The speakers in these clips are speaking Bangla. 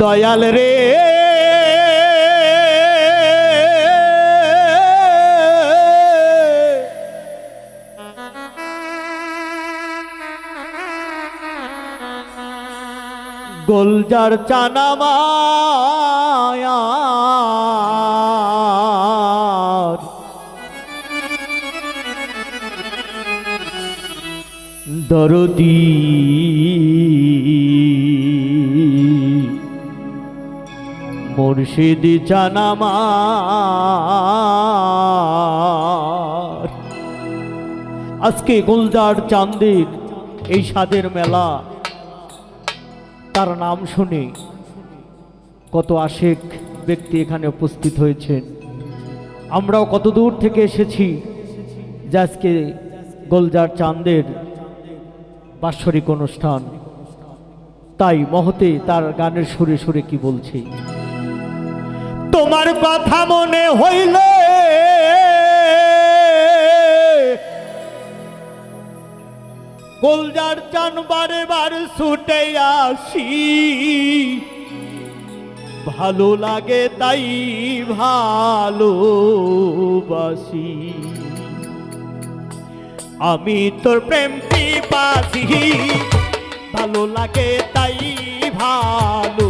দয়াল রে। গোলজার চানা মায়ার দরদি। মুর্শিদ জানামার আজকে গুলজার চান্দের এই স্বাদের মেলা, তার নাম শুনে কত আশেক ব্যক্তি এখানে উপস্থিত হয়েছেন। আমরাও কত দূর থেকে এসেছি যে আজকে গোলজার চাঁদের বাৎসরিক অনুষ্ঠান। তাই মহতে তার গানের সুরে সুরে কি বলছে? তোমার কথা মনে হইলে গোলজার চান বারে বার ছুটে আসি। ভালো লাগে তাই ভালোবাসি আমি তোর প্রেম পিপাসি। ভালো লাগে তাই ভালো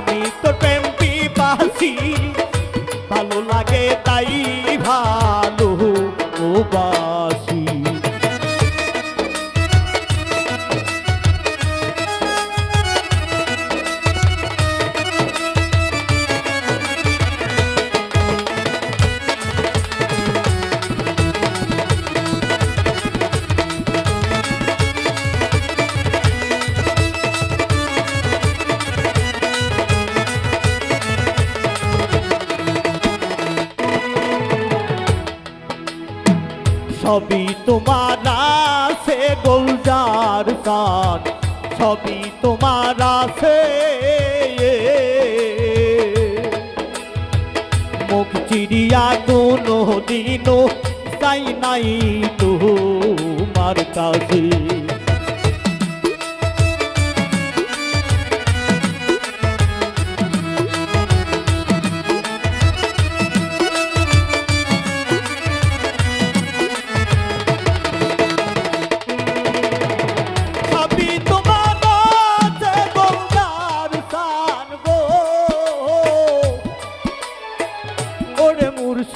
আমি তোর প্রেম পিপাসি। সবই তোমার আছে গোলজার কান সবই তোমার আছে। মুখ চিড়িয়া কোনো দিনও চাই নাই তোমার কাছে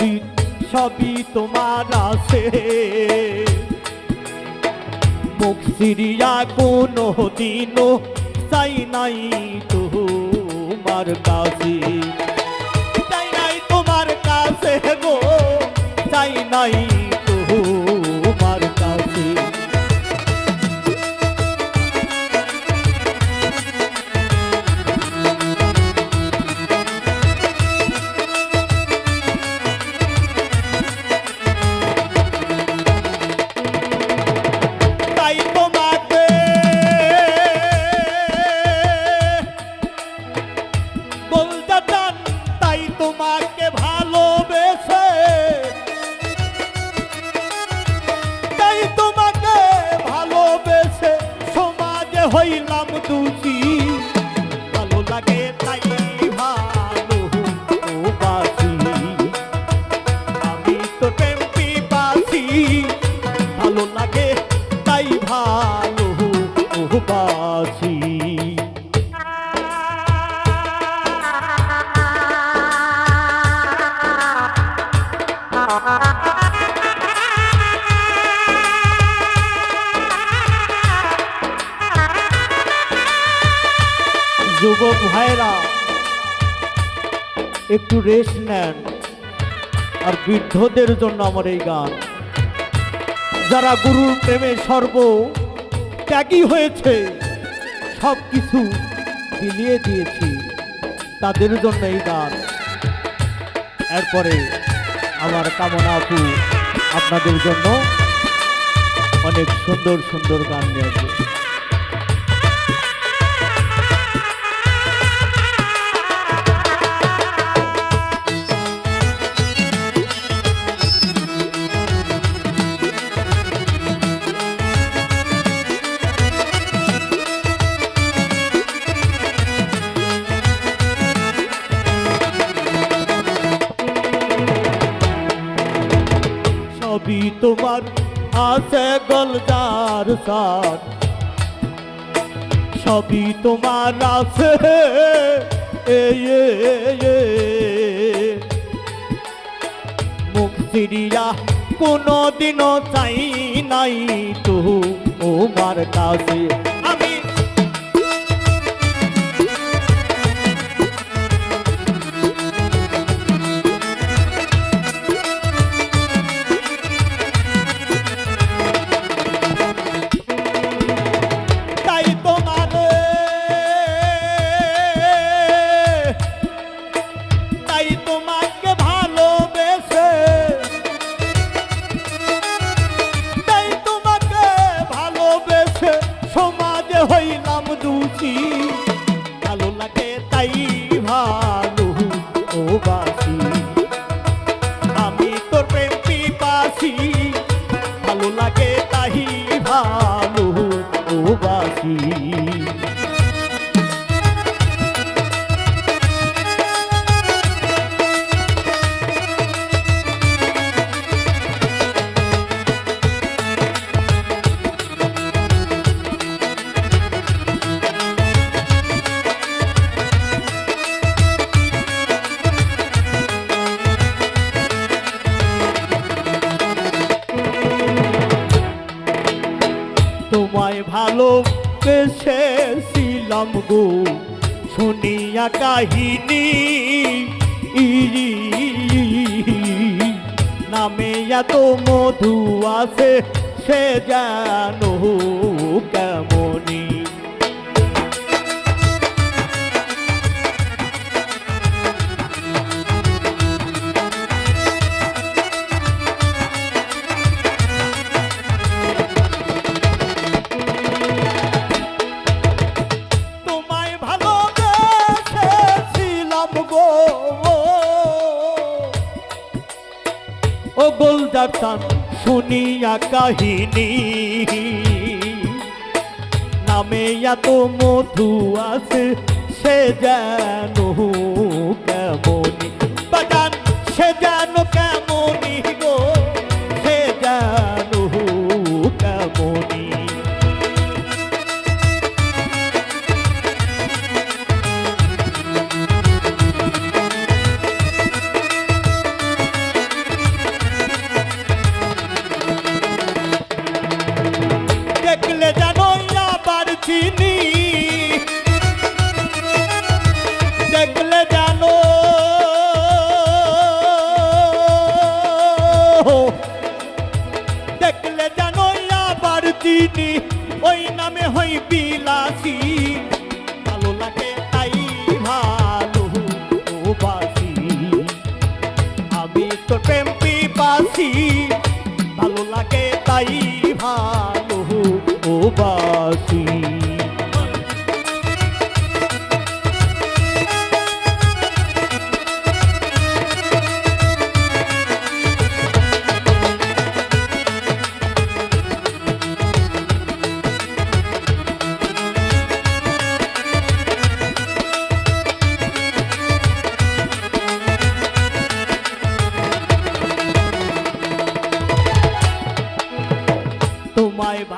মুর্শিদ সবই তোমার আছে। মুখ সিরিয়া কোনো দিনও চাই নাই তোমার কাছে। হইলাম দোষী ভালো লাগে তাই। ভাইরা, একটু রেস্ট নেন আর বৃদ্ধদের জন্য আমার এই গান। যারা গুরুর প্রেমে সর্ব ত্যাগী হয়েছে সব কিছু বিলিয়ে দিয়েছি তাদের জন্য এই গান। এরপরে আমার কামনা আপু আপনাদের জন্য। অনেক সুন্দর সুন্দর গান নিয়ে আসবে। তোমার আছে গলদার সার। সবই তোমার আছে। মুক্তিরিয়া কোনো দিনও চাই নাই তো তোমার কাছে। की তোমায় ভালো বেসেছিলাম গো শুনিয়া কাহিনী। নামে এত মধু আছে সে জানো কেমনি গোলদার চান শুনিয়া কাহিনী নামে এত মধু আছে সে যেন দেখলে জানো আবার চিনি ওই নামে হই বিলাসী।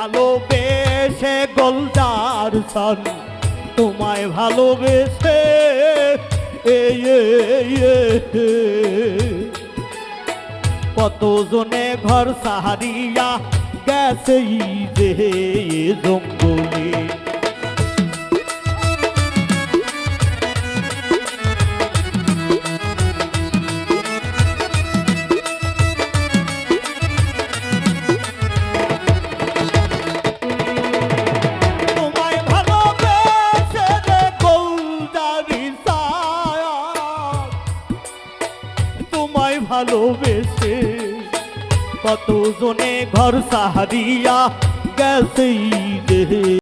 ভালোবেসে গোলদার সন। তোমায় ভালোবেসে কত জনে ঘর সাহারিয়া গেছে যে জঙ্গলে। দুজনে ঘর সাহারিয়া গেছে যে